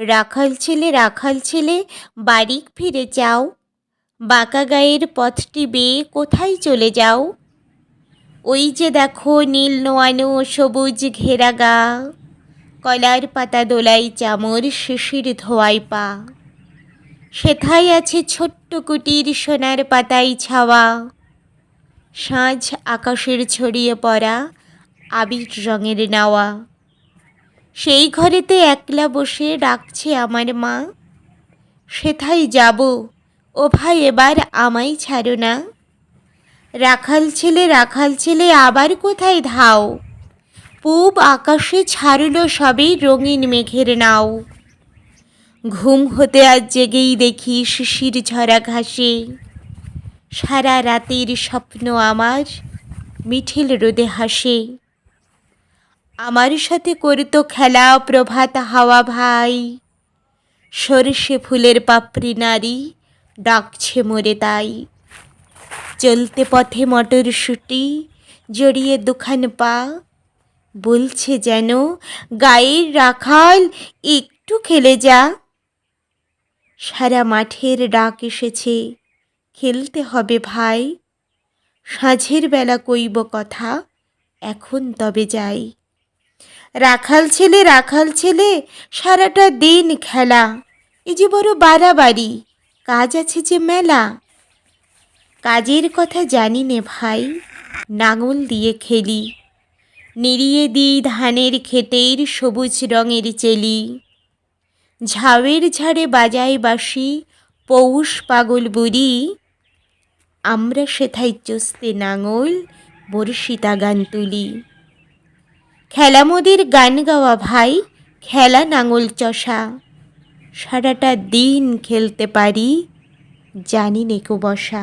রাখাল ছেলে রাখাল ছেলে বাড়ি ফিরে যাও। বাঁকা গায়ের পথটি বেয়ে কোথায় চলে যাও? ওই যে দেখো নীল নোয়ানো সবুজ ঘেরা গা কলার পাতা দোলাই চামর শিশির ধোয়াই পা। সেথায় আছে ছোট্ট কুটির সোনার পাতায় ছাওয়া। সাঁঝ আকাশের ছড়িয়ে পড়া আবির রঙের নাওয়া। সেই ঘরেতে একলা বসে ডাকছে আমার মা। সেথায় যাব, ও ভাই এবার আমায় ছাড়ো না। রাখাল ছেলে রাখাল ছেলে, আবার কোথায় ধাও? পূব আকাশে ছাড়ল সবে রঙিন মেঘের নাও। ঘুম হতে আজ জেগেই দেখি শিশির ঝরা ঘাসে। সারা রাতের স্বপ্ন আমার মিঠিল রোদে হাসে। আমার সাথে করতো খেলা, প্রভাত হাওয়া ভাই। সরষে ফুলের পাপড়ি নারী ডাকছে মোরে তাই। চলতে পথে মটর মটরশুঁটি জড়িয়ে দুখান পা। বলছে যেন গায়ের রাখাল, একটু খেলে যা। সারা মাঠের ডাক এসেছে, খেলতে হবে ভাই। সাঁঝের বেলা কইব কথা, এখন তবে যাই। রাখাল ছেলে রাখাল ছেলে, সারাটা দিন খেলা। এ যে বড় বাড়াবাড়ি, কাজ আছে যে মেলা। কাজের কথা জানি নে ভাই, নাঙল দিয়ে খেলি। নিড়িয়ে দিই ধানের ক্ষেতের সবুজ রঙের চেলি। ঝাউয়ের ঝাড়ে বাজায় বাসি পৌষ পাগল বুড়ি। আমরা সেথায় চস্তে নাঙল বর্ষিতা গান তুলি। খেলা মোদের গান গাওয়া ভাই, খেলা নাঙল চষা। সারাটা দিন খেলতে পারি, জানি নেকো বসা।